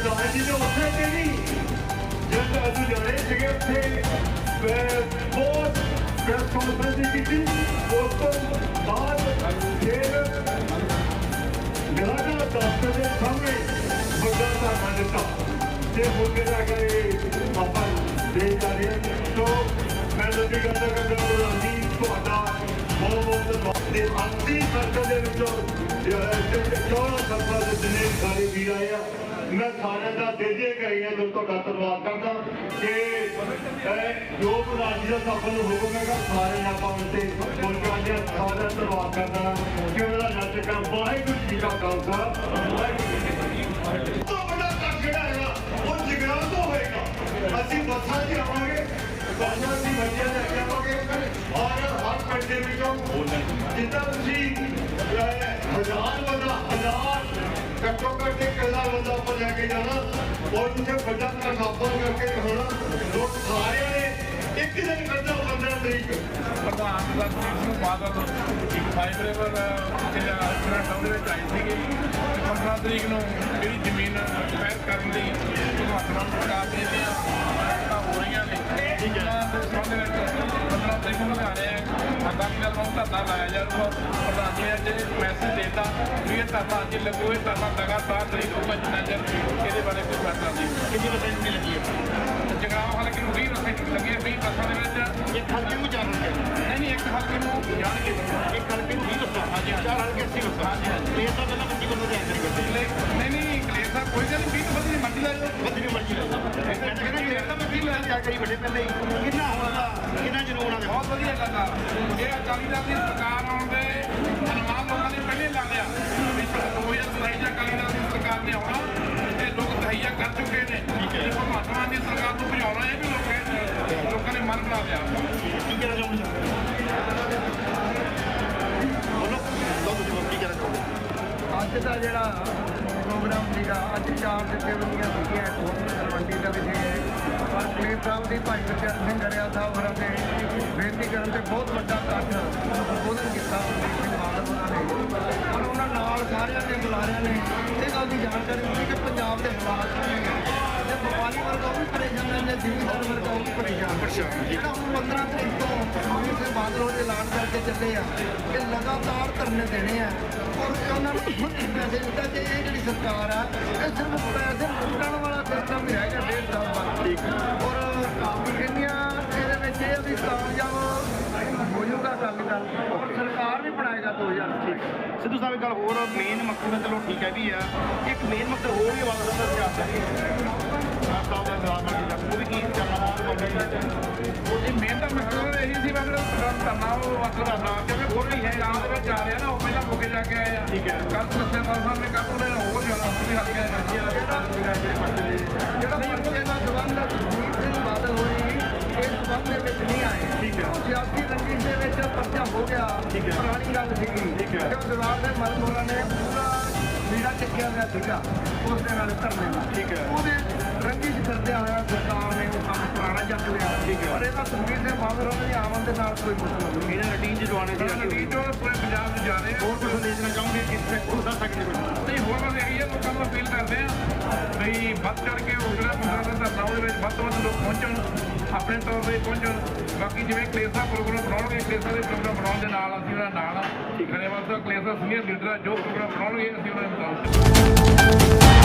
ਲੁਧਿਆਣੇ ਸੀਗੇ ਉੱਥੇ ਮੈਂ ਬਹੁਤ ਪ੍ਰੈਸ ਕਾਨਫਰੰਸ ਕੀਤੀ ਉਸ ਤੋਂ ਬਾਅਦ ਫਿਰ ਗਲਾਡਾ ਦਫ਼ਤਰ ਦੇ ਸਾਹਮਣੇ ਵੱਡਾ ਧਰਨਾ ਦਿੱਤਾ ਤੇ ਹੁਣ ਮੇਰਾ ਕਹੇ ਆਪਾਂ ਦੇ ਜਾ ਰਹੇ ਹਾਂ। ਸੋ ਮੈਂ ਲੋਕੀ ਕਰਦਾ ਕਰਦਾ ਰਾਜੀ ਤੁਹਾਡਾ ਬਹੁਤ ਬਹੁਤ ਧੰਨਵਾਦ ਤੇ ਅੰਤੀ ਸਰਕਲ ਦੇ ਵਿੱਚੋਂ ਚੌੜਾ ਸਰਕਲ ਦੇ ਜਿੰਨੇ ਸਾਰੇ ਵੀਰ ਆਏ ਆ ਮੈਂ ਸਾਰਿਆਂ ਦਾ ਦਿਲੇ ਕਰੀਆਂ ਤੋਂ ਤੁਹਾਡਾ ਧੰਨਵਾਦ ਕਰਦਾ ਕਿ ਜੋ ਰਾਜੀ ਦਾ ਸਫਲ ਨੂੰ ਹੁਕਮ ਹੈਗਾ ਸਾਰੇ ਆਪਾਂ ਉੱਤੇ ਮੁਲਕਾਂ ਦੇ ਸਾਰਿਆਂ ਦਾ ਧੰਨਵਾਦ ਕਰਦਾ ਕਿ ਉਹਦਾ ਨੱਚ ਕੰਮ ਵਾਹਿਗੁਰੂ ਜੀ ਕਾ ਖਾਲਸਾ। ਵਾਹਿਗੁਰੂ ਜੀ ਕੀ ਫਤਿਹ। ਤੋਂ ਵੱਡਾ ਕੰਮ ਜਿਹੜਾ ਹੈਗਾ, ਉਹ ਜਗਰਾਉਂ ਤੋਂ ਹੋਏਗਾ। ਅਸੀਂ ਬੱਸਾਂ 'ਚ ਆਵਾਂਗੇ, ਬੱਸਾਂ ਦੀ ਬੱਚਿਆਂ ਲੈ ਕੇ ਆਵਾਂਗੇ। ਔਰ ਹਰ ਪਿੰਡ ਦੇ ਵਿੱਚੋਂ ਜਿੱਦਾਂ ਤੁਸੀਂ ਹਜ਼ਾਰ ਬੰਦਾ ਹਜ਼ਾਰ ਘੱਟੋ ਘੱਟ ਇੱਕ ਬੰਦਾ ਉੱਪਰ ਲੈ ਕੇ ਜਾਣਾ ਔਰ ਤੁਸੀਂ ਵੱਡਾ ਕਰਨਾਪਾ ਕਰਕੇ ਹੋਣਾ ਲੋਕ ਸਾਰਿਆਂ ਨੇ ਇੱਕ ਦਿਨ ਕੱਢੋ 15 ਤਰੀਕ ਪ੍ਰਧਾਨ ਲਖਬੀਰ ਸਿੰਘ ਬਾਦਲ ਇੱਕ ਫਾਈਬਰੇਬਲ ਜਿਹੜਾ ਐਕਸੀਡੈਂਟ ਉਹਦੇ ਵਿੱਚ ਆਈ ਸੀਗੀ ਤੇ 15 ਤਰੀਕ ਨੂੰ ਜਿਹੜੀ ਜ਼ਮੀਨ ਐਕਸਪਾਇਰ ਕਰਨ ਦੀ ਭਗਵੰਤ ਮਾਨ ਸਰਕਾਰ ਦੀਆਂ ਹੋ ਰਹੀਆਂ ਨੇ ਠੀਕ ਹੈ ਦੇ ਸੰਬੰਧ 15 ਤਰੀਕ ਨੂੰ ਲੁਧਿਆਣੇ ਅਕਾਲੀ ਦਲ ਨੂੰ ਧਰਨਾ ਲਾਇਆ ਜਾਊਗਾ ਪ੍ਰਧਾਨ ਜੀ ਨੇ ਅੱਜ ਮੈਸੇਜ ਦਿੱਤਾ ਵੀ ਇਹ ਧਰਨਾ ਅੱਜ ਲੱਗੂ ਇਹ ਧਰਨਾ ਲਗਾਤਾਰ ਤਰੀਕ ਹੋਊਗਾ ਜਿੰਨਾ ਚਿਰ ਇਹਦੇ ਬਾਰੇ ਕੋਈ ਫੈਸਲਾ ਨਹੀਂ ਕਿੰਨੀ ਪਰਸੈਂਟ ਮਿਲ ਗਈ ਹੈ ਜਗਰਾਉਂ ਹਲਕੇ ਨੂੰ 20 ਰੁਪਏ ਲੱਗੇ 20 ਬੱਸਾਂ ਦੇ ਵਿੱਚ ਇੱਕ ਹਲਕੇ ਨੂੰ ਜਾਣ ਕੇ ਨਹੀਂ ਨਹੀਂ ਇੱਕ ਹਲਕੇ ਨੂੰ ਜਾਣਗੇ ਇੱਕ ਹਲਕੇ ਨੂੰ 20 ਬੱਸਾਂ ਹਾਂਜੀ। ਚਾਰ ਹਲਕੇ 80 ਬੱਸਾਂ ਹਾਂਜੀ, ਹਾਂਜੀ। ਇਹ ਤਾਂ ਪਹਿਲਾਂ 25 ਬੰਦੇ ਦੇ ਆਂਦੇ ਕਰਦੇ ਲੈ- ਨਹੀਂ ਨਹੀਂ ਕਲੇਸ਼ ਦਾ ਕੋਈ ਗੱਲ ਨਹੀਂ 20 ਬੰਦੇ ਦੀ ਮੰਡੀ ਦਾ ਜੋ ਬੰਦੇ ਦੀ ਮਰਜ਼ੀ ਲੈ ਮੈਂ ਕਹਿੰਦਾ ਕਿ ਇਹ ਤਾਂ ਮੈਂ 20 ਲੈ ਜਾ ਕਰੀ ਵੱਡੇ ਪਹਿਲੇ ਹੀ ਬਹੁਤ ਵਧੀਆ ਲੱਗਾ ਇਹ ਅਕਾਲੀ ਦਲ ਦੀ ਸਰਕਾਰ ਆਉਣ ਦੇ ਅਨੁਮਾਨ ਲੋਕਾਂ ਨੇ ਪਹਿਲੇ ਲਾ ਲਿਆ ਵੀ 2027 ਚ ਅਕਾਲੀ ਦਲ ਦੀ ਸਰਕਾਰ ਨੇ ਆਉਣਾ ਤੇ ਲੋਕ ਤਹਈਆ ਕਰ ਚੁੱਕੇ ਨੇ। ਠੀਕ ਹੈ। ਭਗਵੰਤ ਮਾਨ ਦੀ ਸਰਕਾਰ ਨੂੰ ਭਜਾਉਣਾ ਇਹ ਵੀ ਲੋਕਾਂ ਲੋਕਾਂ ਨੇ ਮਨ ਬਣਾ ਲਿਆ। ਕੀ ਕਹਿਣਾ ਚਾਹੁੰਦੇ ਬੋਲੋ। ਦੋ ਤੁਸੀਂ ਕੀ ਕਹਿਣਾ ਚਾਹੁੰਦੇ ਅੱਜ ਦਾ ਜਿਹੜਾ ਪ੍ਰੋਗਰਾਮ ਸੀਗਾ ਅੱਜ ਚਾਰ ਜਥੇਬੰਦੀਆਂ ਸੀਗੀਆਂ ਕੋਟਕਪੂਰਾ ਮੰਡੀ ਦੇ ਵਿੱਚ ਪਰ ਕਲੇਰ ਸਾਹਿਬ ਦੀ ਭਾਈ ਗੁਰਚਰਨ ਸਿੰਘ ਗੜਿਆ ਸਾਹਿਬ ਹੋਰਾਂ ਨੇ ਬੇਨਤੀ ਕਰਨ ਤੇ ਬਹੁਤ ਵੱਡਾ ਇਕੱਠ ਸੰਬੋਧਨ ਕੀਤਾ ਸਿੰਘ ਬਾਦਲ ਉਹਨਾਂ ਨੇ। ਔਰ ਉਹਨਾਂ ਨਾਲ ਸਾਰਿਆਂ ਨੇ ਬੁਲਾਰਿਆਂ ਨੇ ਇਹ ਗੱਲ ਦੀ ਜਾਣਕਾਰੀ ਦਿੱਤੀ ਕਿ ਪੰਜਾਬ ਦੇ ਹਾਲਾਤ ਕੀ ਨੇ। ਤੇ ਵਪਾਰੀ ਵਰਗ ਵੀ ਪਰੇਸ਼ਾਨ ਹੈ ਤੇ ਜ਼ਿਮੀਂਦਾਰ ਵਰਗ ਵੀ ਪਰੇਸ਼ਾਨ ਜਿਹੜਾ ਹੁਣ 15 ਤਰੀਕ ਤੋਂ ਸਿੰਘ ਬਾਦਲ ਉਹਦੇ ਐਲਾਨ ਕਰਕੇ ਚੱਲੇ ਆ ਕਿ ਲਗਾਤਾਰ ਧਰਨੇ ਦੇਣੇ ਆ ਔਰ ਉਹਨਾਂ ਨੂੰ ਖੁਦ ਪੈਸੇ ਦਿੱਤਾ ਕਿ ਇਹ ਜਿਹੜੀ ਸਰਕਾਰ ਆ ਇਹ ਸਿਰਫ ਪੈਸੇ ਲੁੱਟਣ ਵਾਲਾ ਸਿਸਟਮ ਹੀ ਰਹਿ ਗਿਆ ਅਕਾਲੀ ਦਲ ਔਰ ਸਰਕਾਰ ਵੀ ਬਣਾਏਗਾ 2000 ਸਿੱਧੂ ਸਾਹਿਬ ਗੱਲ ਹੋਰ ਮੇਨ ਮਕਸਦ ਤਾਂ ਚਲੋ ਠੀਕ ਹੈ ਵੀ ਆ ਇੱਕ ਮੇਨ ਮਕਸਦ ਹੋਰ ਵੀ ਆਵਾਜ਼ ਦਾ ਸਿਆਸਤ ਹੈ ਸਾਹਿਬ ਦਾ ਜਵਾਬ ਮਿਲ ਗਿਆ ਉਹ ਵੀ ਕੀ ਕਰਨਾ ਚਾਹੁੰਦੇ ਇਹ ਮੇਨ ਤਾਂ ਮਕਸਦ ਇਹੀ ਸੀ ਉਹ ਮਤਲਬ ਧਰਨਾ ਕਿਉਂਕਿ ਹੋਰ ਵੀ ਹੈ ਗਾਂਵ ਦੇ ਵਿੱਚ ਆ ਰਿਹਾ ਨਾ ਉਹ ਪਹਿਲਾਂ ਮੁੱਕੇ ਜਾ ਕੇ ਆਏ ਆ ਠੀਕ ਹੈ। ਕੱਲ ਦੱਸਿਆ ਤਾਂ ਸਾਹਮਣੇ ਕੱਲ ਉਹਨੇ ਹੋਰ ਜ਼ਿਆਦਾ ਹਲਕੇ ਦੇ ਵਿੱਚ ਜਿਹੜਾ ਦਾ ਸਬੰਧ ਦੇ ਵਿੱਚ ਨਹੀਂ ਆਏ ਠੀਕ ਹੈ। ਸਿਆਸੀ ਰੰਜਿਸ਼ ਦੇ ਵਿੱਚ ਪਰਚਾ ਹੋ ਗਿਆ ਠੀਕ ਹੈ। ਪੁਰਾਣੀ ਗੱਲ ਸੀਗੀ ਠੀਕ ਹੈ। ਕਿਉਂ ਦੀਵਾਰ ਦੇ ਹੋਰਾਂ ਨੇ ਪੂਰਾ ਵੀੜਾ ਚੱਕਿਆ ਹੋਇਆ ਸੀਗਾ ਉਸ ਦੇ ਨਾਲ ਧਰਨੇ ਦਾ ਠੀਕ ਹੈ। ਉਹਦੇ ਰੰਜਿਸ਼ ਕਰਦਿਆਂ ਹੋਇਆ ਸਰਕਾਰ ਨੇ ਉਹ ਕੰਮ ਪੁਰਾਣਾ ਚੱਕ ਲਿਆ ਠੀਕ ਹੈ। ਪਰ ਇਹਦਾ ਸਿੰਘ ਬਾਦਲ ਹੋਰਾਂ ਦੀ ਆਮਦ ਦੇ ਨਾਲ ਕੋਈ ਮਤਲਬ ਨਹੀਂ ਇਹਨਾਂ ਰੂਟੀਨ ਜਦਵਾਣੇ ਸੀ ਨਵੀਂ ਜੋ ਪੂਰੇ ਪੰਜਾਬ 'ਚ ਜਾ ਰਹੇ ਹੋਰ ਕੁਝ ਦੇਣਾ ਚਾਹੋਗੇ ਕਿ ਉਹ ਦੱਸ ਸਕਦੇ ਹੋ ਨਹੀਂ ਹੋਰ ਬਸ ਇਹੀ ਹੈ ਲੋਕਾਂ ਨੂੰ ਅਪੀਲ ਕਰਦੇ ਆ ਵੀ ਵੱਧ ਚੜ ਕੇ ਉਹ ਜਿਹੜਾ ਬੰਦਾ ਦਾ ਧਰਨਾ ਉਹਦੇ ਵਿੱਚ ਵੱਧ ਤੋਂ ਵੱਧ ਲੋਕ ਪਹੁੰਚਣ ਆਪਣੇ ਤੌਰ ਤੇ ਪਹੁੰਚਣ ਬਾਕੀ ਜਿਵੇਂ ਕਲੇਸਾ ਪ੍ਰੋਗਰਾਮ ਬਣਾਉਣਗੇ, ਕਲੇਸਾ ਦੇ ਪ੍ਰੋਗਰਾਮ ਬਣਾਉਣ ਦੇ ਨਾਲ ਅਸੀਂ ਉਹਨਾਂ ਨਾਲ ਆ ਗਰੇਵਾਲ ਸਾਹਿਬ ਕਲੇਸਾ ਸੀਨੀਅਰ ਲੀਡਰ ਆ ਜੋ ਪ੍ਰੋਗਰਾਮ ਬਣਾਉਣਗੇ, ਅਸੀਂ ਉਹਨਾਂ ਨੂੰ